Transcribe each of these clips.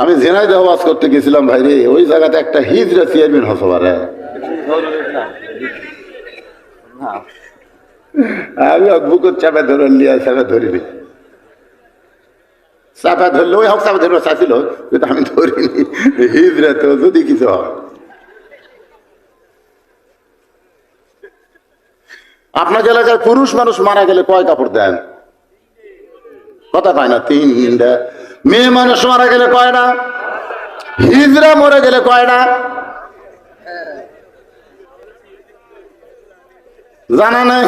আমি জেনাই দেহবাস করতে গেছিলাম ভাই রে, ওই জায়গাতে একটা হিজরা চেয়ারম্যান হতে পারে আমি বুকুর চাপে ধরে লিয়া চাপে ধরিনি। চাপা ধরলে, ওই হোক চাপা ধরবে চাচ্ছিল কিন্তু আমি ধরিনি। হিজরা তো যদি কিছু হয়। আপনার এলাকায় পুরুষ মানুষ মারা গেলে কয় কাপড় দেন? কথা পায় না তিনটা মেয়ে মানুষ মারা গেলে কয় না? হিজরা মরে গেলে কয় না? জানা নাই?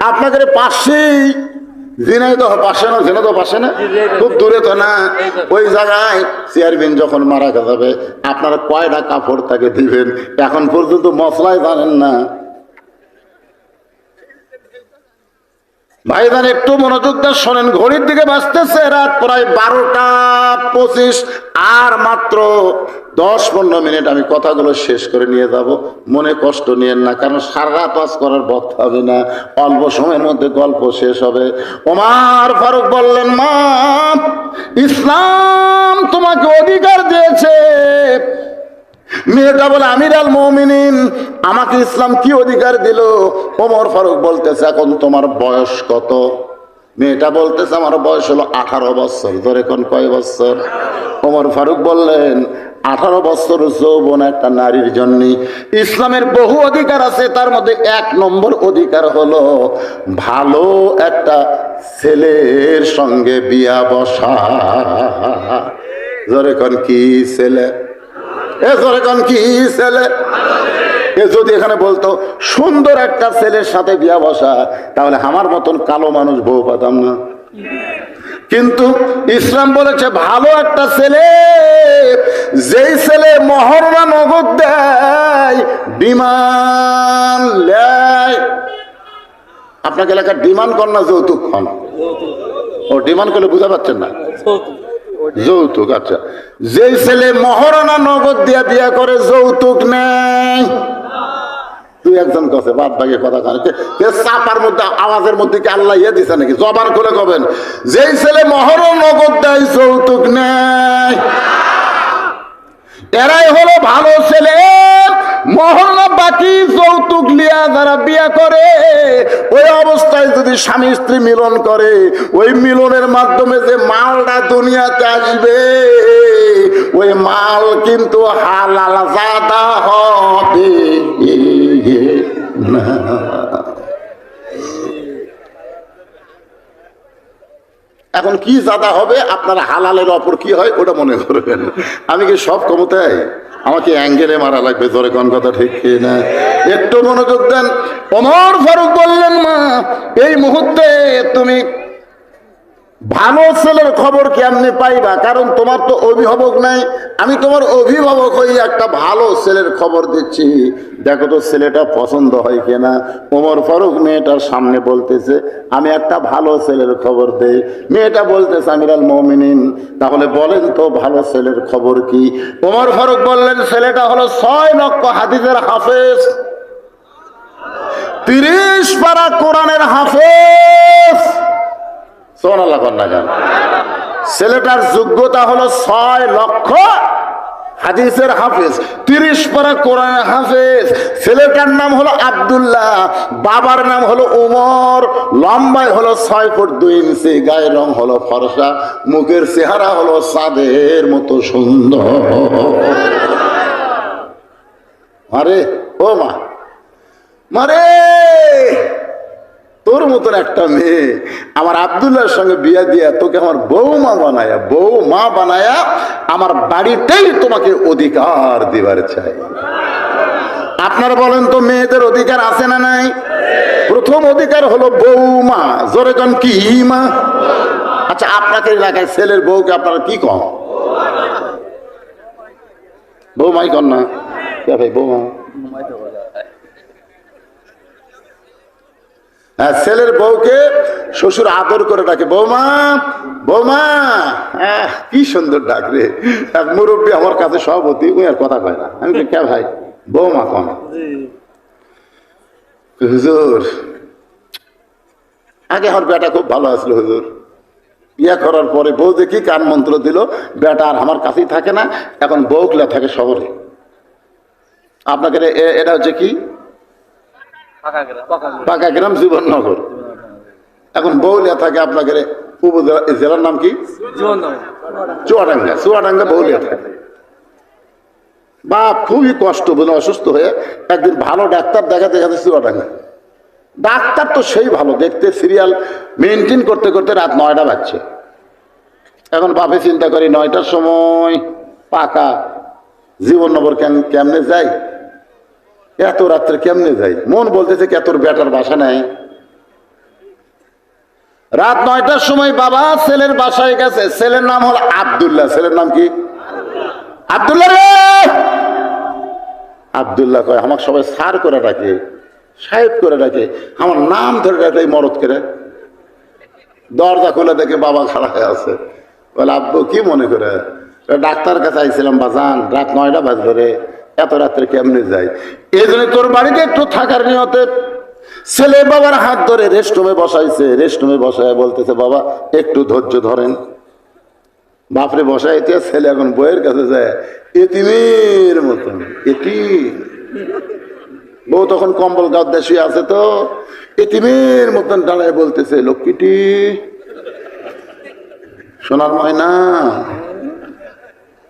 আপনাদের পাশেই না না? খুব দূরে ওই জায়গায় যখন মারা যাবে, আপনারা কয়টা কাপড় তাকে দিবেন? এখন পর্যন্ত মশলাই জানেন না। ভাইজান, একটু মনোযোগ দিয়ে শোনেন, ঘড়ির দিকে বাঁচতেছে রাত প্রায় বারোটা পঁচিশ, আর মাত্র দশ পনেরো মিনিট আমি কথাগুলো শেষ করে নিয়ে যাব। মনে কষ্ট নিয়েন না, কারণ সারা ওয়াজ করার বক্ত হবে না, অল্প সময়ের মধ্যে গল্প শেষ হবে। ওমার ফারুক বললেন, মা, ইসলাম তোমাকে অধিকার দিয়েছে। মেয়েটা বলে আমির আল মমিনিন, আমাকে ইসলাম কি অধিকার দিল? ওমর ফারুক বলতেছে, এখন তোমার বয়স কত? মেয়েটা বলতেছে, আমার বয়স হলো আঠারো বছর। ধরে কোন কয় বছর? ওমর ফারুক বললেন, আঠারো বছর যৌবন একটা নারীর জন্য। ইসলামের বহু অধিকার আছে, তার মধ্যে এক নম্বর অধিকার হলো ভালো একটা ছেলের সঙ্গে বিয়া বসা। ধরে কোন কি ছেলে? এ ধরে কি ছেলে? এ যদি এখানে বলতো, সুন্দর একটা ছেলের সাথে বিয়া বসা, তাহলে আমার মতন কালো মানুষ বউ পাতাম না। কিন্তু ইসলাম বলেছে, ভালো একটা ছেলে, যেই ছেলে মহরমা নগদ দেয় বিমান আপনাকে এলাকার ডিমান্ড কর না, যৌতুক হন ও, ডিমান্ড করলে বুঝা পাচ্ছেন না? যৌতুক আচ্ছা। যেই ছেলে মহারণা নগদ দিয়া বিয়া করে, যৌতুক নেই। তুই একজন কছে বাদ বাকি কথা চাপার মধ্যে, আওয়াজের মধ্যে কি আল্লাহ ইয়ে দিছে নাকি? জবান খুলে কবেন। যেই ছেলে মহরণ নগদ দেয়, যৌতুক নেই। এরাই হলো ভালো ছেলে। মহল্লা বাকি যৌতুক লিয়া যারা বিয়া করে, ওই অবস্থায় যদি স্বামী স্ত্রী মিলন করে, ওই মিলনের মাধ্যমে যে মালটা দুনিয়াতে আসবে, ওই মাল কিন্তু হালাল জাদা হবে না এখন কি জাদা হবে, আপনার হালালের অপর কি হয়, ওটা মনে করবেন। আমি কি সব ক্ষমতায়? আমাকে অ্যাঙ্গেলে মারা লাগবে, জোরে কোন কথা ঠিক না? একটু মনোযোগ দেন। অমর ফারুক বললেন, মা, এই মুহূর্তে তুমি ভালো ছেলের খবর কেমনি পাইবা? কারণ তোমার তো অভিভাবক নাই। আমি তোমার অভিভাবক হয়ে একটা ভালো ছেলের খবর দিচ্ছি। দেখো তো ছেলেটা পছন্দ হয় কিনা। ওমর ফারুক মেয়েটার সামনে বলতেছে, আমি একটা ভালো ছেলের খবর দেই। মেয়েটা বলতেছে, আমিরাল মমিনিন, তাহলে বলেন তো ভালো ছেলের খবর কি? ওমর ফারুক বললেন, ছেলেটা হলো ছয় লক্ষ হাদিসের হাফেজ। তিরিশ পারা কোরআনের হাফেজ। সোনাল্লাহ কন্যা ছেলেটার যোগ্যতা হলো ছয় লক্ষ হাদিসের হাফেজ, তিরিশ পারা কোরআনের হাফেজ। ছেলেটার নাম হলো আব্দুল্লাহ, বাবার নাম হলো উমর, লম্বায় হলো ছয় ফুট দুই ইঞ্চি, গায়ের রং হলো ফরসা, মুখের চেহারা হলো চাঁদের মতো সুন্দর। আরে ও মা, মারে! তোর মতন একটা মেয়ে আমার আবদুল্লাহর সঙ্গে বিয়া দিয়া তোকে আমার বৌমা বানায়া বউ মা বানায়া আমার বাড়িতেই তোমাকে অধিকার দিবার চাই। আপনারা বলেন তো মেয়েদের অধিকার আছে না নাই? প্রথম অধিকার হলো বৌমা জোরে কন, কি মা? আচ্ছা আপনাদের এলাকায় ছেলের বউকে আপনারা কি কম বৌমাই কন না? ভাই বৌমা হ্যাঁ ছেলের বউকে শ্বশুর আদর করে ডাকে বৌমা বৌমা কি সুন্দর ডাক রে। এক মুরব্বী আমার কাছে সভাপতি ওই আর কথা কয় না। আমি কে ভাই বৌমা কন? হুজুর আগে আমার বেটা খুব ভালো আসলো হুজুর। বিয়ে করার পরে বউ দেখি কান মন্ত্র দিল বেটা আর আমার কাছেই থাকে না এখন বউকলা থাকে শহরে। আপনাকে এটা হচ্ছে কি? পাকা গ্রাম। জীবননগর। এখন বউলিয়া থাকে আপনাকে উপজেলা জেলার নাম কি? চুয়াডাঙ্গা। চুয়াডাঙ্গা বউলিয়া থাকে। বাপ খুবই কষ্ট বলে অসুস্থ হয়ে একদিন ভালো ডাক্তার দেখা দেখাতে চুয়াডাঙ্গা। ডাক্তার তো সেই ভালো দেখতে সিরিয়াল মেনটেন করতে করতে রাত নয়টা বাজছে। এখন বাপে চিন্তা করি নয়টার সময় পাকা জীবন নগর কেন কেমনে যাই? এত রাত্রে কেমনে যাই? মন বলতেছে কে তোর বেটার বাসা নাই। রাত নয়টার সময় বাবা ছেলের বাসায় গেছে। ছেলের নাম হলো আব্দুল্লাহ। ছেলের নাম কি? আব্দুল্লাহ রে! আব্দুল্লাহ কয়, আমাকে সবাই সার করে ডাকে, সাহেব করে ডাকে। আমার নাম ধরে ডাকে মরদ করে দরজা খুলে দেখে বাবা খাড়া হয়ে আছে। বলে, আব্বু, কি মনে করে? ডাক্তার কাছে আইছিলাম, বাজান, রাত নয়টা বাজলো রে। এত রাত্রে কেমনে যাই এই জন্য তোর বাড়িতে একটু থাকার নিয়তে ছেলে বাবার হাত ধরে রেস্টরুমে বসাইছে, রেস্টরুমে বসায় বলতেছে, বাবা, একটু ধৈর্য ধরেন। বাপরে, বসায় বসাইতে ছেলে এখন বইয়ের কাছে যায়, এতিমের মতন এটি বউ তখন কম্বল গাদ্দা শুয়ে আছে তো, এতিমের মতন দাঁড়ায় বলতেছে, লক্ষ্মীটি, সোনার ময়না,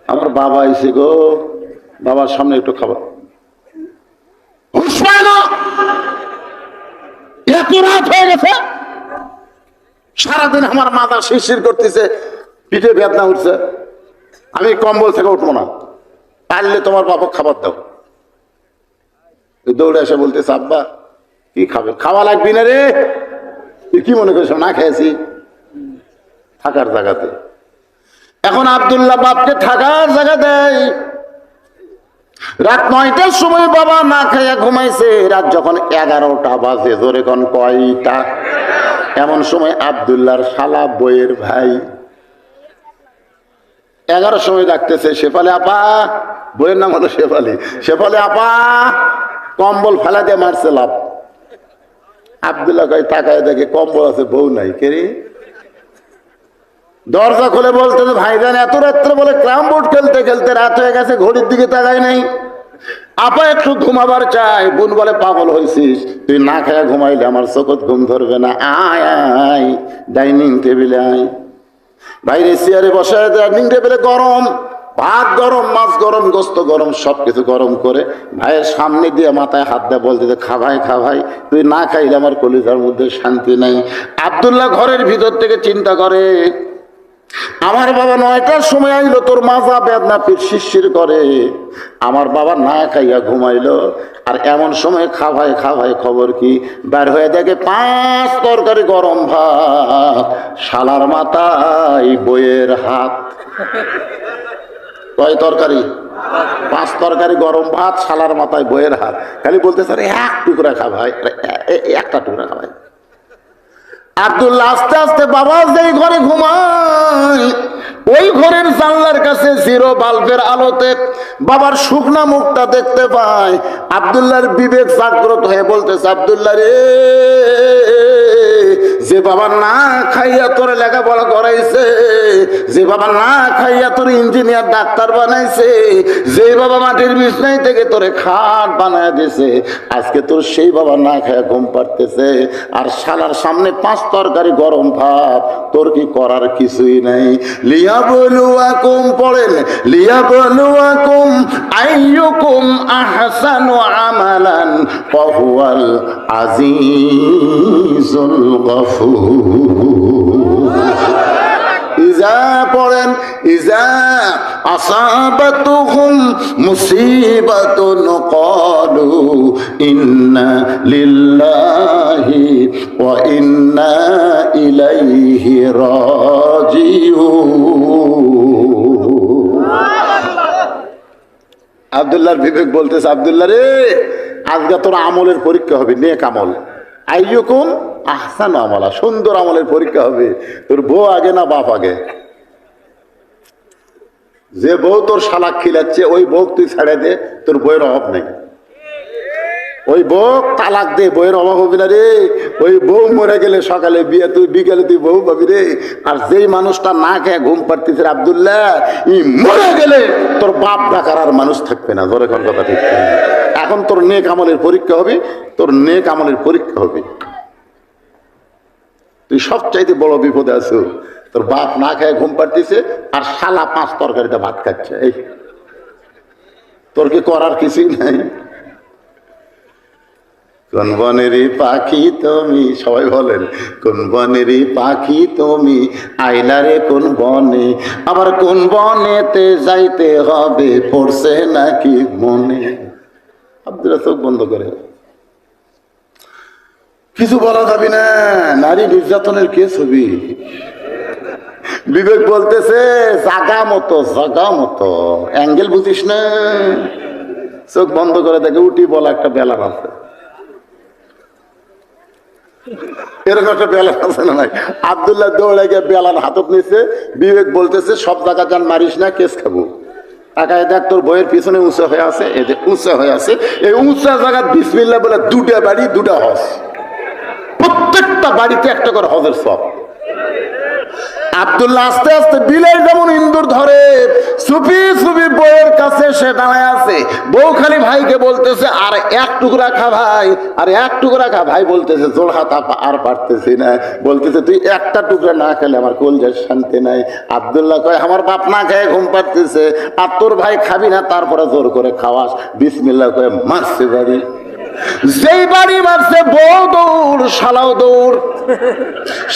আমার বাবা এসে গো বাবার সামনে একটু খাবার সারাদিন আমার মাথা শিরশির করতেছে, পিঠে বেদনা উঠছে। আমি কম্বল থেকে উঠবো না। পারলে তোমার বাবা খাবার দাও। দৌড়ে এসে বলতেছে, আব্বা, কি খাবে? খাওয়া লাগবি না রে। তুই কি মনে করিস, না খেয়েছি? থাকার জায়গাতে। এখন আব্দুল্লাহ বাপকে থাকার জায়গা দেয়। রাত নয়টার সময় বাবা না খাইয়া ঘুমাইছে। রাত যখন এগারোটা বাজে, জোরে কোন, কয়টা? এমন সময় আবদুল্লাহর শালা বইয়ের ভাই এগারো সময় ডাকতেছে, শেফালি আপা! বইয়ের নাম হলো শেফালি। শেফালি আপা! কম্বল ফেলা দিয়ে মারছে লাভ। আবদুল্লাহ কয়, তাকায় দেখে কম্বল আছে, বউ নাই। কেরি দরজা খুলে বলতে ভাইজান এত রাত্রে বলে ক্রাম বোর্ড খেলতে খেলতে রাত হয়ে গেছে ঘড়ির দিকে তাকায় নাই। আপা একটু ঘুমাবার চাই বোন বলে পাগল হয়েছিস তুই না খেয়ে ঘুমাইলে আমার চোখত ঘুম ধরবে না। আয় আয় ডাইনিং টেবিলে আয়। বাইরে চেয়ারে বসে ডাইনিং টেবিলে গরম ভাত গরম মাছ গরম গোস্ত গরম সব কিছু গরম করে ভাইয়ের সামনে দিয়ে মাথায় হাত দেয় বলতে যে, খা ভাই খা ভাই তুই না খাইলে আমার কলিজার মধ্যে শান্তি নাই। আবদুল্লাহ ঘরের ভিতর থেকে চিন্তা করে আমার বাবা নয়টার সময় আইলো, তোর মাজা বেদনা পিঠ শিরশির করে। আমার বাবা না খাইয়া ঘুমাইলো, আর এমন সময় খাভাই খাভাই খবর কি? বের হয়ে দেখে পাঁচ তরকারি গরম ভাত, শালার মাথায় বইয়ের হাত। কয় তরকারি? পাঁচ তরকারি গরম ভাত, শালার মাথায় বইয়ের হাত। খালি বলতে স্যার এক টুকরা খা ভাই এ- এ- একটা টুকরা খা ভাই। আব্দুল্লাহ আস্তে আস্তে বাবা যেই ঘরে ঘুমায় ওই ঘরের জানলার কাছে জিরো বাল্বের আলোতে বাবার শুকনা মুখটা দেখতে পায়। আব্দুল্লাহর বিবেক জাগ্রত হয়ে বলতেছে, আব্দুল্লাহ রে, যে বাবা না খাইয়া তোর লেখাপড়া করাইছে, যে বাবা না খাইয়া তোর ইঞ্জিনিয়ার ডাক্তার বানাইছে, যে বাবা মাটির বিছনাই থেকে তোরে খাট বানায় দিছে, আজকে তোর সেই বাবা না খাইয়া ঘুম পারতেছে আর শালার সামনে পাঁচ তরকারি গরম ভাত, তোর কি করার কিছুই নাই? লিয়া বলুয়াকুম পড়েন লিয়া বলুয়াকুম আইয়ুকুম আহসানু আমালান ফাহুয়াল আজিজুল গফুর ইজা পড়েন ইজা আসাবাতুহুম মুসিবাতুন ক্বালু ইন্না লিল্লাহি ওয়া ইন্না ইলাইহি রাজিউন আবদুল্লাহর বিবেক বলতেছে, আবদুল্লাহ রে, আজকে তোর আমলের পরীক্ষা হবে, নেক আমল। আইয়ুকুম আহসান আমলা, সুন্দর আমলের পরীক্ষা হবে। তোর বউ আগে না বাপ আগে? যে বউ তোর শালাক খিলাচ্ছে, ওই বউ তুই ছেড়ে দে, তোর বইয়ের অভাব নেই। ওই বউ তালাক দে বইয়ের অভাব হবে না রে। ওই বউ মরে গেলে সকালে বিয়ে তুই, বিকেলে তুই বউ পাবি রে। আর যেই মানুষটা না খেয়ে ঘুম পাড়তেছে আবদুল্লাহ, ই মরে গেলে তোর বাপ ডাকার আর মানুষ থাকবে না। ধরে কোন কথা ঠিক এখন তোর নেক আমলের পরীক্ষা হবে, তোর নেক আমলের পরীক্ষা হবে। তুই সবচাইতে বড় বিপদে আছো। তোর বাপ না খেয়ে ঘুম পাড়তেছে, আর শালা পাঁচ তরকারিতে ভাত খাচ্ছে। এই, তোর কি করার কিছুই নাই? কোন বনেরই পাখি তুমি? সবাই বলেন, কোন বনেরই পাখি তুমি? আইলারে কোন বনে? আবার কোন বনেতে যাইতে হবে? পড়ছে নাকি মনে? আব্দুল্লাহ চোখ বন্ধ করে। কিছু বলা যাবে না, নারী নির্যাতনের কে ছবি? বিবেক বলতেছে, জাগা মতো জাগা মতো। অ্যাঙ্গেল বুঝিস না। চোখ বন্ধ করে দেখে উঠি বলা একটা বেলার আছে। এরকম একটা বেলান আছে না নাই? আবদুল্লাহ দৌড়ে গিয়ে বেলান হাতত নিচ্ছে বিবেক বলতেছে, সব জায়গা যান, মারিস না, কেস খাব। তাকায় দেখ, তোর বইয়ের পিছনে উঁচা হয়ে আছে এদের উঁচা হয়ে আছে। এই উঁচা জায়গা বিসমিল্লা বলে দুটা বাড়ি দুটা হস প্রত্যেকটা বাড়িতে একটা করে হজের সব আব্দুল্লাহ আস্তে আস্তে বিলের যেমন ইন্দুর ধরে। সুপি সুপি বউয়ের কাছে সে দাঁড়ায় আছে। বউ খালি ভাইকে বলতেছে, আর এক টুকরা খা ভাই, আর এক টুকরা খা ভাই। বলতেছে, জোর হাত আর পারতেছি না। বলতেছে, তুই একটা টুকরা না খেলে আমার কলজার শান্তি নাই। আব্দুল্লাহ কয়, আমার বাপ না খেয়ে ঘুম পাড়তেছে, আর তোর ভাই খাবি না, তারপরে জোর করে খাওয়াস। বিসমিল্লাহ কয়ে, মারছে বাড়ি। যেই বাড়ি মারছে বউ দৌড়, শালাও দৌড়।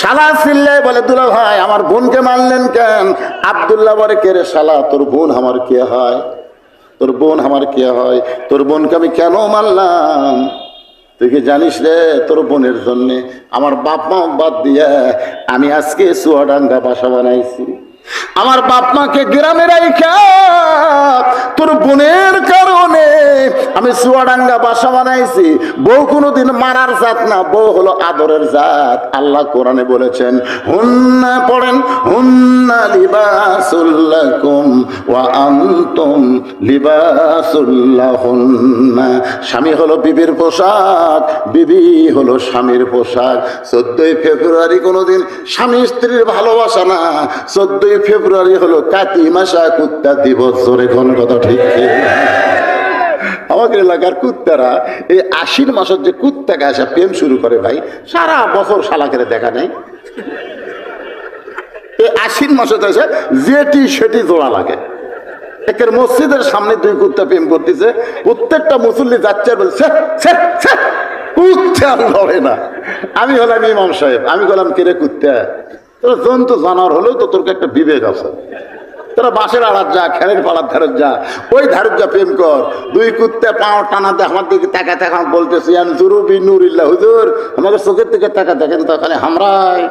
শালা চিল্লাই বলে, দুলা ভাই, আমার বোনকে মারলেন কেন? আবদুল্লাহ বলে, কে রে শালা, তোর বোন আমার কে হয়? তোর বোন আমার কে হয়? তোর বোনকে আমি কেন মারলাম? তুই কি জানিস রে, তোর বোনের জন্যে আমার বাপ মা বাদ দিয়ে আমি আজকে চুয়াডাঙ্গা বাসা বানাইছি। আমার বাপ মাকে গ্রামে রাইখা তোর বোনের কারণে আমি বাসা বানাইছি। বউ কোনোদিন মারার জাত না, বউ হলো আদরের জাত। আল্লাহ কোরআনে বলেছেন, হুন্না পড়েন, হুন্না লিবাসুল্লাকুম ওয়া আনতুম লিবাসুল্লাহুন্না। স্বামী হলো বিবির পোশাক, বিবি হলো স্বামীর পোশাক। চোদ্দই ফেব্রুয়ারি কোনোদিন স্বামী স্ত্রীর ভালোবাসা না। চোদ্দই ফেব্রুয়ারি হলো কাতি মাসা কুত্তা দিবস। জোরে কোন কথা ঠিক আমাদের এলাকার কুত্তারা এই আশির মাসের যে কুত্তাকে আসা প্রেম শুরু করে ভাই সারা বছর শালাকেরে দেখা নেই। এই আশির মাসে এসে যেটি সেটি জোড়া লাগে। একের মসজিদের সামনে দুই কুত্তা প্রেম করতেছে প্রত্যেকটা মুসল্লি যাচ্ছে আর বলছে "ছ্যা, ছ্যা, কুত্তা লড়ে না। আমি হলাম ইমাম সাহেব আমি বললাম কেরে কুত্তা? তোর জন্তু জানোয়ার হলেও তো তোর একটা বিবেক আছে। তোরা বাসের আড়ার যা, খেলের পাড়ার ধারের যা, ওই ধারের যা প্রেম কর। দুই কুত্তে পাও টানাতে আমার দিকে তাকা তাকা বলতেছি আমি জুরুবি নুরিল্লাহ হুজুর, আমাকে চোখের দিকে তাকা দেখেন তো, খালি হামরাই।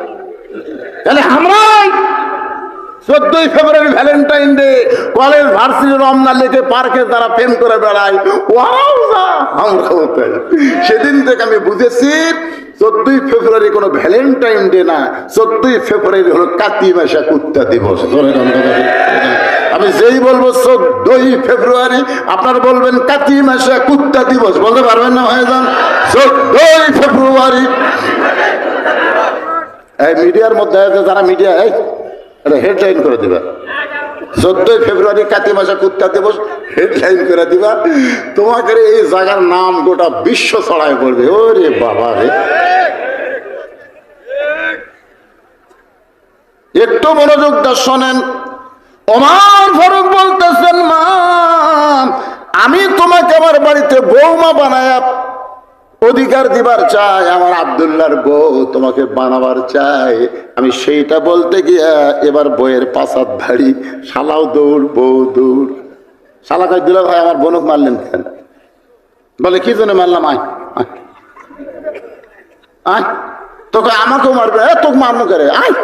খালি হামরাই। চোদ্দই February Valentine day, college varsity Ramna লেকে পার্কে তারা প্রেম করে বেড়ায়। সেদিন থেকে আমি বুঝেছি চোদ্দই ফেব্রুয়ারি কোনো ভ্যালেন্টাইন ডে না, চোদ্দই ফেব্রুয়ারি হলো কাতি মাসা কুত্তা দিবস। আমি যেই বলব, চোদ্দই ফেব্রুয়ারি আপনার বলবেন কাতি মাসা কুত্তা দিবস, বলতে পারবেন না ভাইজান? চোদ্দই ফেব্রুয়ারি। এই মিডিয়ার মধ্যে যারা মিডিয়া, এই হেডলাইন করে দিবা। চোদ্দই ফেব্রুয়ারি কাতি মাসে কুত্তা দিবস হেডলাইন করে দিবা। তোমাকে এই জায়গার নাম গোটা বিশ্ব ছড়ায় পড়বে ওরে বাবা রে। একটু মনোযোগ দা শোনেন। ওমার ফারুক বলতেছেন, মা, আমি তোমাকে আমার বাড়িতে বৌমা বানায়া অধিকার দিবার চাই, আমার আবদুল্লাহর বউ তোমাকে বানাবার চাই। আমি সেইটা বলতে গিয়া এবার বইয়ের পাশাত ভারী শালাও দৌড়, বউ দৌড়। শালা কয়, দিল ভাই, আমার বোনক মারলেন কেন? বলে, কি জন্য মারলাম? আয় আয়। তোকে আমাকেও মারবে তোকে মারনো করে? আয়।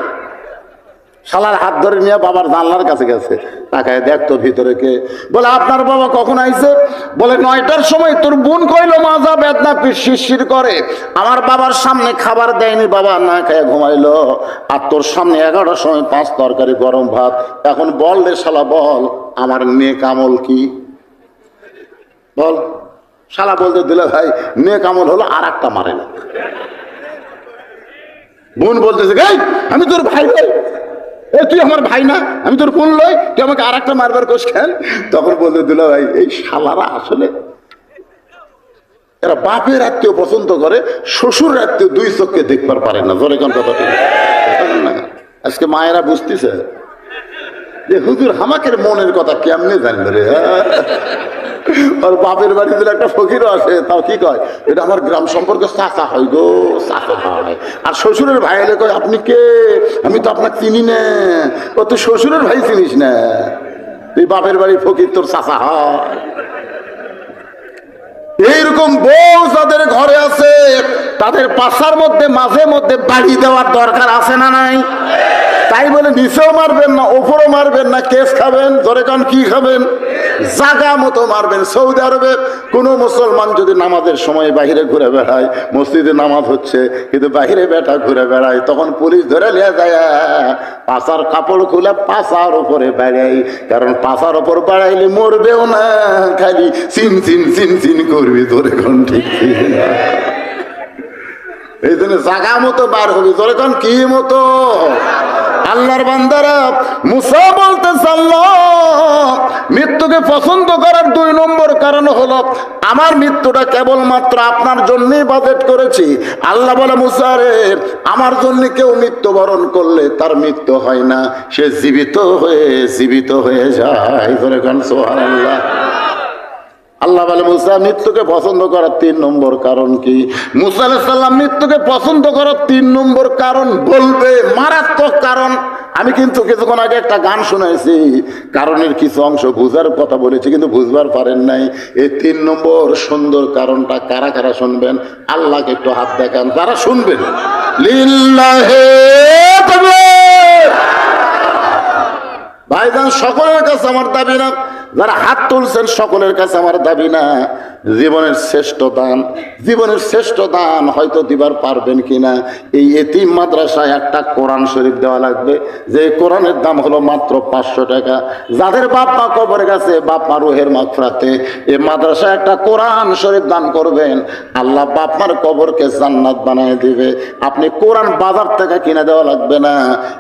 শালার হাত ধরে নিয়ে বাবার জানলার কাছে গেছে। তাকায় দেখতো ভিতরে কে। বলে, আপনার বাবা কখন আইছে? বলে, নয়টার সময় তোর বোন কইলো, মাজা বেদনা শিরশির করে। আমার বাবার সামনে খাবার দেয়নি, বাবা না খেয়ে ঘুমাইলো। আর তোর সামনে এগারোটার সময় পাঁচ তরকারি, গরম ভাত। এখন বল রে শালা, বল, আমার নেক আমল কি? বল, শালা বলতে দিলে ভাই, নেক আমল হলো আর একটা মারে বোন বলতেছে আমি তোর ভাই ভাই এ, তুই আমার ভাই না? আমি তোর বোন লই, তুই আমাকে আর একটা মারবার কোষ খেন তখন বলতে দিল ভাই, এই শালারা আসলে এরা বাপের আত্মীয় পছন্দ করে শ্বশুর আত্মীয় দুই চোখকে দেখবার পারে না। জোরে কোন কথা? আজকে মায়েরা বুঝতেছে? যে হুজুর হামাকের মনের কথা কেমনে জানবে রে? আর বাপের বাড়িতে একটা ফকিরও আসে, তাও কি কয়? এটা আমার গ্রাম সম্পর্কে চাচা হয় গো, চাচা হয়। আর শ্বশুরের ভাই এলে কয়, আপনি কে? আমি তো আপনাকে চিনি না। ও তুই শ্বশুরের ভাই চিনিস না। তুই বাপের বাড়ি ফকির, তোর চাচা হয়। এইরকম বউ যাদের ঘরে আছে, তাদের পাশার মধ্যে, মাঝে মধ্যে বাড়ি দেওয়ার দরকার আছে না নাই? তাই বলে নিচেও মারবেন না ওপরও মারবেন না, কেস খাবেন, ধরে কান কি খাবেন? জাগা মতো মারবেন। সৌদি আরবে কোনো মুসলমান যদি নামাজের সময় বাহিরে ঘুরে বেড়ায়, মসজিদে নামাজ হচ্ছে, কিন্তু বাহিরে বেটা ঘুরে বেড়ায়, তখন পুলিশ ধরে নিয়ে যায়, পাশার কাপড় খুলে পাশার উপরে বেড়াই কারণ পাশার উপর বেড়াইলে মরবেও না, খালি চিন চিন চিন চিন করবি তোরে কোন ঠিক এই জন্য জাগা মতো বার হবে তোরে কোন কি মতো? আল্লাহর বান্দারা, মুসা বলতে মৃত্যুকে পছন্দ করার দুই নম্বর কারণ হলো, আমার মৃত্যুটা কেবলমাত্র আপনার জন্যই বাজেট করেছি। আল্লাহ বলে মুসারে আমার জন্য কেউ মৃত্যুবরণ করলে তার মৃত্যু হয় না। সে জীবিত হয়ে জীবিত হয়ে যায়। ধরে গান সোহান আল্লাহ আল্লাহ বলে, মুসা, মৃত্যুকে পছন্দ করার তিন নম্বর কারণ কি? মুসা মৃত্যুকে পছন্দ করার তিন নম্বর কারণ বলবে, মারাত্মক কারণ। আমি কিন্তু কিছুক্ষণ আগে একটা গান শুনেছি, কারণের কিছু অংশ বুঝার কথা বলেছি, কিন্তু বুঝবার পারেন নাই। এই তিন নম্বর সুন্দর কারণটা কারা কারা শুনবেন? আল্লাহকে একটু হাত দেখান তারা শুনবেন। ভাইজান, সকলের কাছে আমার দাবি না যারা হাত তুলছেন সকলের কাছে আমার দাবি না। জীবনের শ্রেষ্ঠ দান, জীবনের শ্রেষ্ঠ দান হয়তো দিবার পারবেন কিনা। এই এতিম মাদ্রাসায় একটা কোরআন শরীফ দেওয়া লাগবে। যে কোরআনের দাম হলো মাত্র পাঁচশো টাকা। যাদের বাপ মা কবর গেছে, বাপ মা রুহের মাত্রাতে এই মাদ্রাসায় একটা কোরআন শরীফ দান করবেন। আল্লাহ বাপ মার কবরকে জান্নাত বানিয়ে দিবে। আপনি কোরআন বাজার থেকে কিনে দেওয়া লাগবে না।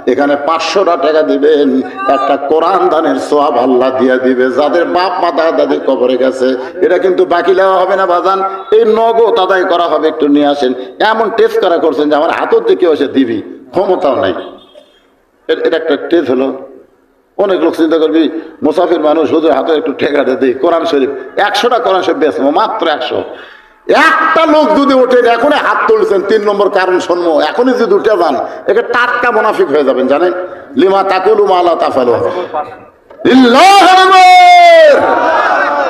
এখানে পাঁচশোটা টাকা দিবেন। একটা কোরআন দানের সোয়াব আল্লাহ দিয়ে দিবে। যাদের বাপ মা দাদা দাদি কবরে গেছে। এটা কিন্তু বাকি দেওয়া হবে না বাজান। এই নগদ আদায় করা হবে, একটু নিয়ে আসেন। এমন টেস্ট করা করছেন যে আমার হাতত দেখে এসে দিবি, ক্ষমতাও নাই। এটা একটা টেস্ট হলো। অনেক লোক চিন্তা করবি, মুসাফির মানুষ হুজুর হাতে একটু ঠেকাতে দিই, কোরআন শরীফ। একশোটা কোরআন শরীফ বেচবো মাত্র একশো। একটা লোক যদি ওঠে এখনই হাত তুলছেন, তিন নম্বর কারণ শুনব এখনই যদি উঠে যান, একে টাটকা মুনাফিক হয়ে যাবেন, জানেন? লিমা তাকুলু মালা তাফালু।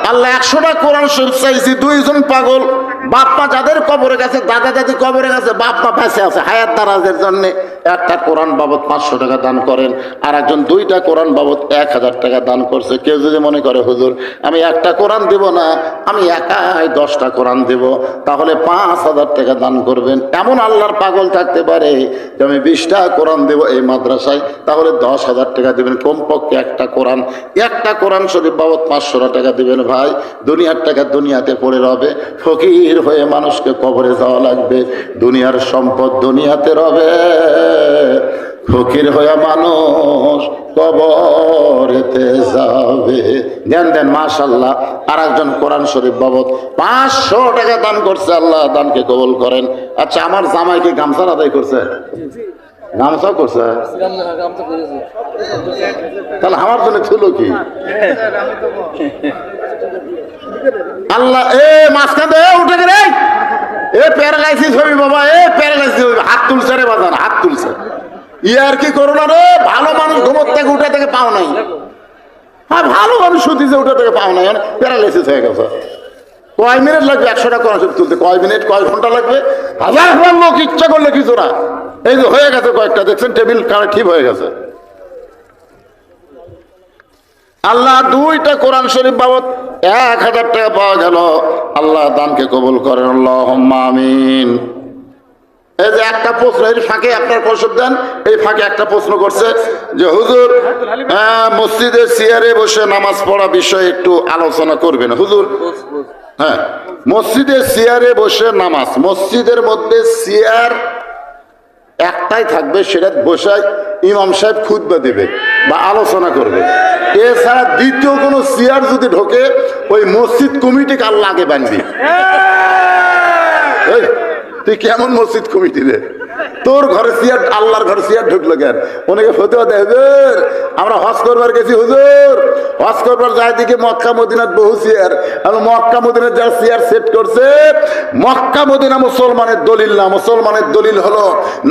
আল্লাহ একশোটা কোরআন শরীফ চাইছি দুইজন পাগল। বাপ্পা যাদের কবরে গেছে, দাদা দাদি কবরে গেছে, বাপ্পা বেঁচে আছে। হায়াত দারাজের জন্য একটা কোরআন বাবদ পাঁচশো টাকা দান করেন। আর একজন দুইটা কোরআন বাবদ এক হাজার টাকা দান করছে। কেউ যদি মনে করে, হুজুর, আমি একটা কোরআন দিব না, আমি একাই দশটা কোরআন দেব, তাহলে পাঁচ হাজার টাকা দান করবেন। এমন আল্লাহর পাগল থাকতে পারে যে, আমি বিশটা কোরআন দেব এই মাদ্রাসায়, তাহলে দশ হাজার টাকা দেবেন। কমপক্ষে একটা কোরআন। একটা কোরআন শরীফ বাবদ পাঁচশো টাকা দিবেন ভাই। দুনিয়ার টাকা দুনিয়াতে পড়ে রবে। ফকির হয়ে মানুষকে কবরে যাওয়া লাগবে। দুনিয়ার সম্পদ দুনিয়াতে রবে। ফকির হয়ে মানুষ কবরেতে যাবে। দেন দেন মাশাল্লাহ আর একজন কোরআন শরীফ বাবদ পাঁচশো টাকা দান করছে, আল্লাহ দানকে কবল করেন। আচ্ছা আমার জামাইকে কি গামছার আদায় করছে? গামছা করছে? তাহলে আমার জন্য ছিল কি? আল্লাহ, এ মাঝখান দিয়ে উঠে রে এ প্যারালাইসিস হবি বাবা, এ প্যারালাইসিস হবি, হাত তুলছে রে বাজান, হাত তুলছে। ইয়ার কি করো না রে? ভালো মানুষ ঘুমোর থেকে উঠে থেকে পাও নাই। হ্যাঁ ভালো মানুষ সুতিছে উঠে থেকে পাও নাই প্যারালাইসিস হয়ে গেছে। কয় মিনিট লাগবে একশো টাকা কোরআন শরীফ তুলতে? কয় মিনিট, কয় ঘণ্টা লাগবে? হাজার হাজার লোক ইচ্ছা করলে কিছু না। এই যে হয়ে গেছে কয়েকটা, দেখছেন টেবিল ঠিক হয়ে গেছে। আল্লাহ দুইটা কোরআন শরীফ বাবদ এক হাজার টাকা পাওয়া গেল। আল্লাহ দানকে কবুল করেন। আমিন। এই যে একটা প্রশ্ন এর ফাঁকে আপনার প্রশ্ন দেন। এই ফাঁকে একটা প্রশ্ন করছে যে, হুজুর মসজিদের চেয়ারে বসে নামাজ পড়া বিষয়ে একটু আলোচনা করবেন। হুজুর হ্যাঁ মসজিদের চেয়ারে বসে নামাজ, মসজিদের মধ্যে চেয়ার একটাই থাকবে, সেটা বসে ইমাম সাহেব খুদবা দেবে বা আলোচনা করবে। এছাড়া দ্বিতীয় কোনো চেয়ার যদি ঢোকে, ওই মসজিদ কমিটি কার লাগে বানবি তুই কেমন মসজিদ কমিটি রে? তোর ঘরে চেয়ার আল্লাহর ঘরে চেয়ার ঢুকলো কেন? অনেকে ফতেও দেয়, হুজুর, আমরা হজ করবার গেছি, হুজুর। হজ করবার যায় দিকে মক্কা, মদিনার বহু চেয়ার আমি মক্কা, মদিনার যারা চেয়ার সেট করছে, মক্কা, মদিনা মুসলমানের দলিল না। মুসলমানের দলিল হলো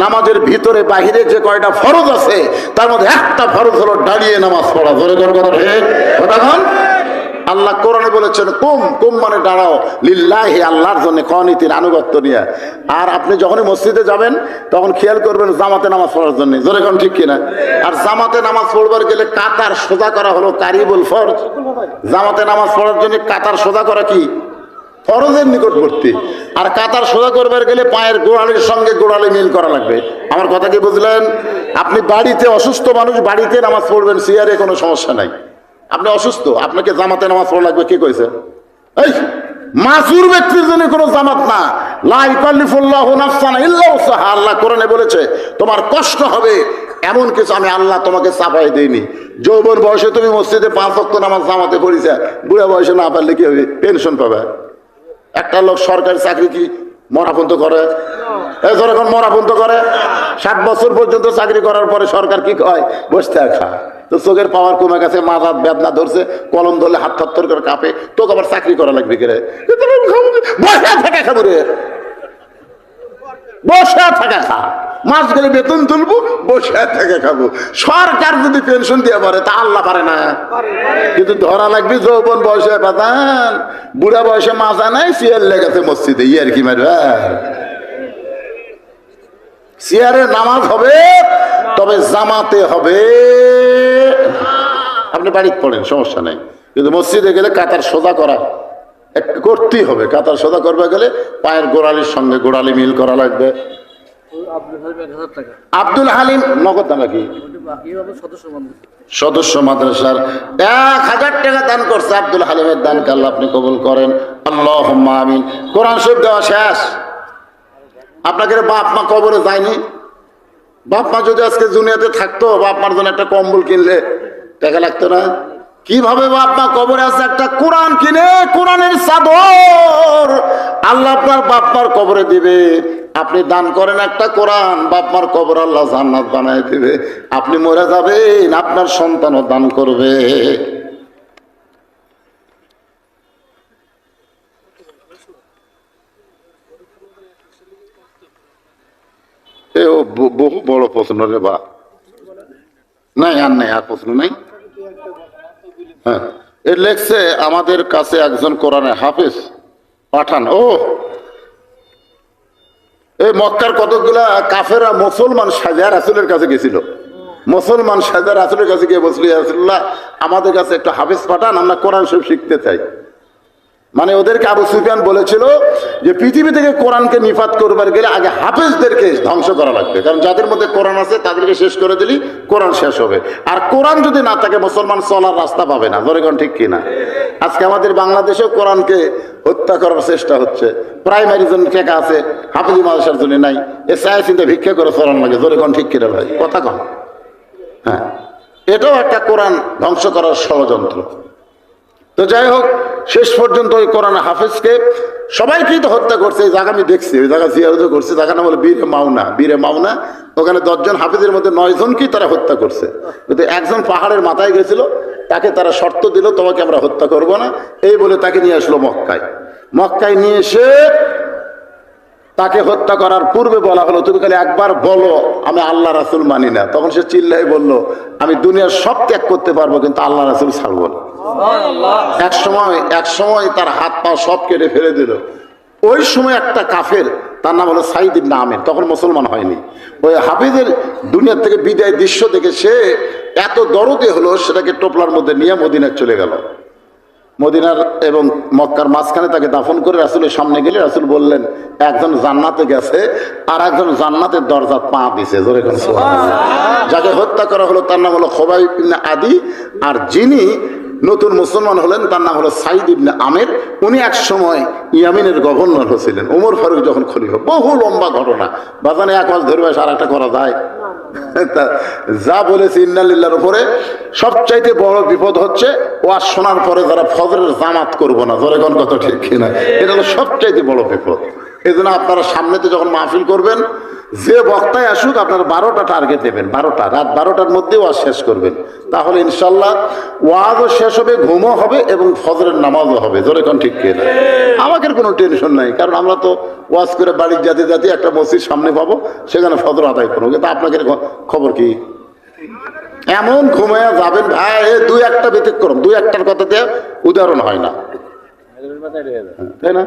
নামাজের ভিতরে বাহিরে যে কয়টা ফরজ আছে, তার মধ্যে একটা ফরজ হলো দাঁড়িয়ে নামাজ পড়া। ধরে ধরে কথা ঠিক কথা? আল্লাহ কোরআনে বলেছেন, কুম কুম মানে দাঁড়াও। লিল্লাহি আল্লাহর জন্য কনীতির আনুগত্য নিয়ে। আর আপনি যখনই মসজিদে যাবেন, তখন খেয়াল করবেন জামাতে নামাজ পড়ার জন্য। জোরে কোন ঠিক কিনা? আর জামাতে নামাজ পড়বার গেলে কাতার সোজা করা হলো কারিবুল ফরজ। জামাতে নামাজ পড়ার জন্য কাতার সোজা করা কি? ফরজের নিকটবর্তী। আর কাতার সোজা করবার গেলে পায়ের গোড়ালির সঙ্গে গোড়ালি মিল করা লাগবে। আমার কথা কি বুঝলেন? আপনি বাড়িতে অসুস্থ মানুষ বাড়িতে নামাজ পড়বেন, সিয়ারে কোনো সমস্যা নাই। আপনি অসুস্থ, আপনাকে জামাতে নামাজ পড়া লাগবে, কি এই মাসুর ব্যক্তির জন্য কোনো জামাত না। আল্লাহ কোরআনে বলেছে, তোমার কষ্ট হবে, এমন কিছু আমি আল্লাহ তোমাকে চাপাই দেইনি। যৌবন বয়সে তুমি মসজিদে পাঁচ ওয়াক্ত নামাজ জামাতে পড়িছে, বুড়া বয়সে না পারলে কি হবে? পেনশন পাবে। একটা লোক সরকারি চাকরি কি মরাপন্ত করে? এখন মরাপন্ত করে? ষাট বছর পর্যন্ত চাকরি করার পরে সরকার কি কয়? বসতে খা। তো চোখের পাওয়ার কমে গেছে মাথার বেদনা ধরছে, কলম ধরলে হাত থর করে কাঁপে, তোকে আবার চাকরি করা লাগবে বসে থাকা বসে থাকা খা। মাস গেলে বেতন তুলবো, বসে থেকে খাব। সরকার যদি পেনশন দিয়ে পারে, তা আল্লাহ পারে না। কিন্তু ধরা লাগবে যৌবন বয়সে বাদান বুড়া বয়সে মাজা নাই সিয়ার লেগেছে মসজিদে। ইয়ার কি মারবে? সিয়ারে নামাজ হবে, তবে জামাতে হবে। আপনি বাড়িতে পড়েন সমস্যা নেই। কিন্তু মসজিদে গেলে কাতার সোজা করা করতেই হবে। কাতার সোজা করবে গেলে পায়ের গোড়ালির সঙ্গে গোড়ালি মিল করা লাগবে। আব্দুল হালিম নগদ দাম কি সদস্য মাদ্রাসার এক হাজার টাকা দান করছে আব্দুল হালিমের দান আল্লাহ আপনি কবুল করেন। আল্লাহ আমিন। কোরআন শরীফ দেওয়া শেষ। আপনাকে বাপ মা কবরে যায়নি? বাপ মা যদি আজকে দুনিয়াতে থাকতো বাপ মার জন্য একটা কম্বল কিনলে। টাকা লাগতো না? কীভাবে বাপ কবরে আছে? একটা কোরআন কিনে, কোরআনের চাদর। আল্লাহ আপনার বাপ মার কবরে দিবে। আপনি দান করেন একটা কোরআন, বাপ মার কবর আল্লাহ জান্নাত বানায় দিবে। আপনি মরে যাবেন, আপনার সন্তানও দান করবে। বহু বড় প্রশ্ন রে বা নাই, আর নাই, আর প্রশ্ন নাই। হ্যাঁ এ লেখছে, আমাদের কাছে একজন কোরআনে হাফিজ পাঠান। ও এই মক্কার কতগুলা কাফেরা মুসলমান সাজা রাসুলের কাছে গেছিল। মুসলমান সাজা রাসুলের কাছে গিয়ে বসলি রাসুল্লাহ আমাদের কাছে একটা হাফিজ পাঠান, আমরা কোরআন সব শিখতে চাই। মানে ওদেরকে আবু সুফিয়ান বলেছিল যে পৃথিবী থেকে কোরআনকে নিপাত করবার গেলে আগে হাফেজদেরকে ধ্বংস করা লাগবে। কারণ যাদের মধ্যে কোরআন আছে, তাদেরকে শেষ করে দিলি, কোরআন শেষ হবে। আর কোরআন যদি না থাকে, মুসলমান চলার রাস্তা পাবে না। ধরে ঠিক কিনা আজকে আমাদের বাংলাদেশেও কোরআনকে হত্যা করার চেষ্টা হচ্ছে। প্রাইমারি জন্য টেকা আছে, হাফিজি মাদ্রাসার জন্য নাই। এ চায় চিন্তা ভিক্ষা করে চলান লাগে। ধরে ঠিক কিনা ভাই? কথা কন। হ্যাঁ। এটাও একটা কোরআন ধ্বংস করার ষড়যন্ত্র। তো যাই হোক, শেষ পর্যন্ত ওই কোরআন হাফেজকে সবাইকেই তো হত্যা করছে, এই জায়গা আমি দেখছি, ওই জায়গা জিয়ারত করছে, জায়গা নাম হলো বীরে মাওনা বীরে মাওনা। ওখানে দশজন হাফেজের মধ্যে নয় জনকেই তারা হত্যা করছে। কিন্তু একজন পাহাড়ের মাথায় গেছিল, তাকে তারা শর্ত দিল, তোমাকে আমরা হত্যা করব না। এই বলে তাকে নিয়ে আসলো মক্কায়। মক্কায় নিয়ে এসে তাকে হত্যা করার পূর্বে বলা হলো, তুমি খালি একবার বলো, আমি আল্লাহ রাসুল মানি না। তখন সে চিল্লাই বলল, আমি দুনিয়ার সব ত্যাগ করতে পারব, কিন্তু আল্লাহ রাসুল ছাড়বো না। এক সময় এক সময় তার হাত পা সব কেটে ফেলে দিল। ওই সময় একটা কাফের, তার নাম হলো সাইদ ইবনে আমির, তখন মুসলমান হয়নি। ওই হাফিজের দুনিয়ার থেকে বিদায় দৃশ্য দেখে সে এত দরদে হলো, সেটাকে টোপলার মধ্যে নিয়ে মদিনায় চলে গেল। মদিনার এবং মক্কার মাঝখানে তাকে দাফন করে রাসুলের সামনে গেলে রাসুল বললেন, একজন জান্নাতে গেছে, আর একজন জান্নাতের দরজা পা দিছে। জোরে যাকে হত্যা করা হলো, তার নাম হলো খোবাই আদি, আর যিনি নতুন মুসলমান হলেন তার নাম হলো সাইদ ইবনে আমের। উনি এক সময় ইয়ামিনের গভর্নর হয়েছিলেন। ওমর ফারুক যখন খলিফা বহু লম্বা ঘটনা। বাজানে এক মাস ধরে আর একটা করা যায়। যা বলেছে ইন্নালিল্লার উপরে সবচাইতে বড় বিপদ হচ্ছে ওয়াজ শোনার পরে যারা ফজরের জামাত করব না ধরে কোন কথা ঠিক কিনা? এটা হলো সবচাইতে বড় বিপদ। এই জন্য আপনারা সামনেতে যখন মাহফিল করবেন যে বক্তায় আসুক আপনার বারোটা টার্গেট দেবেন বারোটা। রাত বারোটার মধ্যে ওয়াজ শেষ করবেন। তাহলে ইনশাল্লাহ ওয়াজও শেষ হবে ঘুমও হবে এবং ফজরের নামাজও হবে। ধরে কোন ঠিক কিনা? আমাদের কোনো টেনশন নাই কারণ আমরা তো ওয়াজ করে বাড়ির জাতি জাতি একটা মসজিদ সামনে পাবো সেখানে ফজর আদায় করব। কিন্তু আপনাদের খবর কি? এমন ঘুমায়া যাবেন ভাই এ দুই একটা ব্যতিক্রম দুই একটার কথা কথাতে উদাহরণ হয় না। তাই না?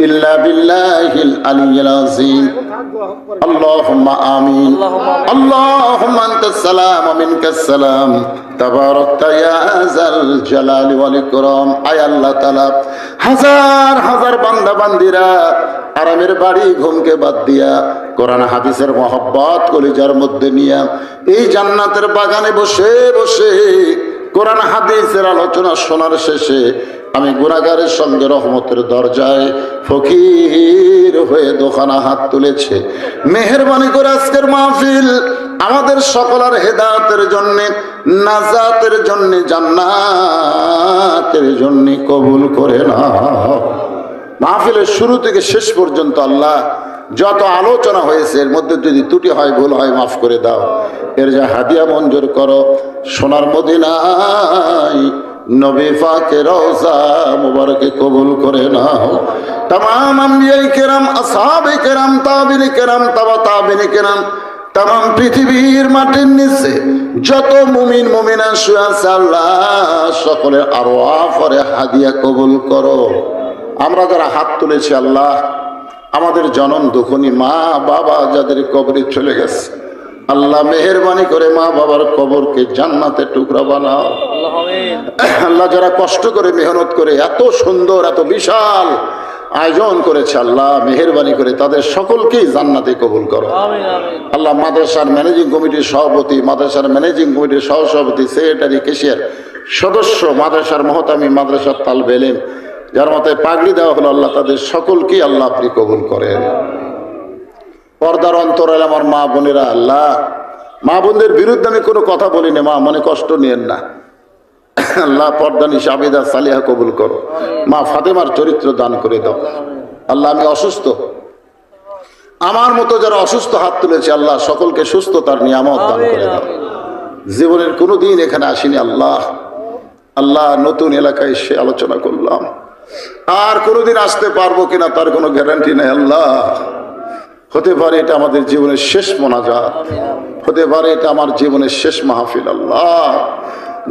الا بالله العلي العظيم اللهم امين اللهم انت السلام ومنك السلام تباركت يا ذا الجلال والاكرام اي الله تعالى হাজার হাজার বান্দা বান্দিরা আরামের বাড়ি ঘুমকে বাদ দিয়া কোরআন হাদিসের মহব্বত কলিজার মধ্যে নিয়া এই জান্নাতের বাগানে বসে বসে কোরআন হাদিসের আলোচনা শোনার শেষে আমি গুণাগারের সঙ্গে রহমতের দরজায় ফকির হয়ে দোকানা হাত তুলেছে। মেহরবানি করে আজকের মাহফিল আমাদের সকলের হেদাতের জন্য, নাজাতের জন্য, জান্নাতের জন্য কবুল করে না মাহফিলের শুরু থেকে শেষ পর্যন্ত আল্লাহ যত আলোচনা হয়েছে, এর মধ্যে যদি ত্রুটি হয়, ভুল হয়, মাফ করে দাও। এর যা হাদিয়া মঞ্জুর করো, সোনার মদিনায় নবী পাকে রওজা মুবারকে কবুল করে নাও। তাম আম্বিয়াই কেরাম, আসহাবে কেরাম, তাবিনি কেরাম, তাবা তাবিনি কেরাম তাম পৃথিবীর মাটির নিচে যত মুমিন, মুমিনা শুয়ে আছে আল্লাহ, সকলের আরও আফরে হাদিয়া কবুল করো। আমরা যারা হাত তুলেছি আল্লাহ, আমাদের জনম দুখনি মা বাবা যাদের কবরে চলে গেছে আল্লাহ মেহরবানি করে মা বাবার কবরকে জান্নাতে টুকরা বানাও। আল্লাহ যারা কষ্ট করে মেহনত করে এত সুন্দর এত বিশাল আয়োজন করেছে আল্লাহ মেহরবানি করে তাদের সকলকেই জান্নাতে কবুল করো। আল্লাহ মাদ্রাসার ম্যানেজিং কমিটির সভাপতি মাদ্রাসার ম্যানেজিং কমিটির সহসভাপতি সেক্রেটারি কেশিয়ার সদস্য মাদ্রাসার মহতামি মাদ্রাসার তাল বেলেন যার মাথায় পাগড়ি দেওয়া হলো আল্লাহ তাদের সকলকেই আল্লাহ আপনি কবুল করেন। পর্দার অন্তরাল আমার মা বোনেরা আল্লাহ। মা বোনদের বিরুদ্ধে আমি কোনো কথা বলি বলিনি মা মনে কষ্ট নিয়েন না। আল্লাহ পর্দানি সাবিদা সালিহা কবুল করো। মা ফাতেমার চরিত্র দান করে দাও। আল্লাহ আমি অসুস্থ। আমার মতো যারা অসুস্থ হাত তুলেছে আল্লাহ সকলকে সুস্থতার নিয়ামত দান করে দাও। জীবনের কোনো দিন এখানে আসিনি আল্লাহ। আল্লাহ নতুন এলাকায় এসে আলোচনা করলাম। আর কোনোদিন আসতে পারব কিনা তার কোনো গ্যারান্টি নেই আল্লাহ। হতে পারে এটা আমাদের জীবনের শেষ মোনাজাত, হতে পারে এটা আমার জীবনের শেষ মাহফিল, আল্লাহ।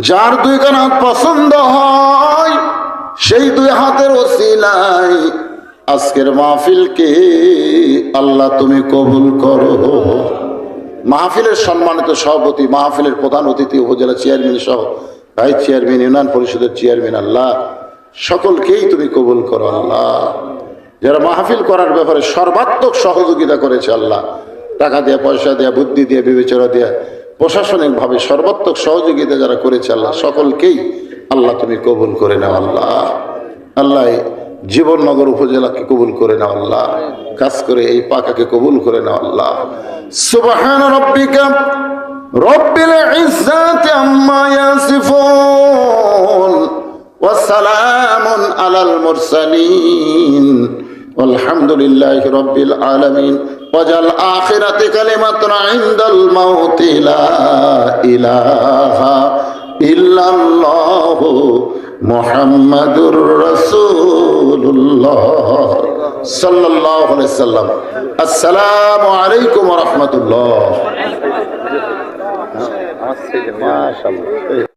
যার দুই কান হাত পছন্দ হয়, সেই দুই হাতের ওসিলাই আজকের মাহফিলকে আল্লাহ তুমি কবুল করো। মাহফিলের সম্মানিত সভাপতি, মাহফিলের প্রধান অতিথি, উপজেলা চেয়ারম্যান সহ, ভাইস চেয়ারম্যান, ইউনিয়ন পরিষদের চেয়ারম্যান, আল্লাহ, সকলকেই তুমি কবুল করো, আল্লাহ। যারা মাহফিল করার ব্যাপারে সর্বাত্মক সহযোগিতা করেছে আল্লাহ, টাকা দিয়ে, পয়সা দেয়া, বুদ্ধি দিয়ে, বিবেচনা দেয়া, প্রশাসনিকভাবে সর্বাত্মক সহযোগিতা যারা করেছে আল্লাহ, সকলকেই আল্লাহ তুমি কবুল করে নাও আল্লাহ। আল্লাহ জীবননগর উপজেলাকে কবুল করে নাও আল্লাহ। কাজ করে এই পাকাকে কবুল করে নাও আল্লাহ। সুবাহান রব্বিকা রব্বিল ইজ্জাতি আম্মা ইয়াসিফুন ওয়া সালামুন আলাল মুরসালিন। والحمد لله رب العالمين وجل آخرة كلمة عند الموت لا إله إلا الله محمد رسول الله صلى الله عليه وسلم السلام عليكم ورحمة الله ما شاء الله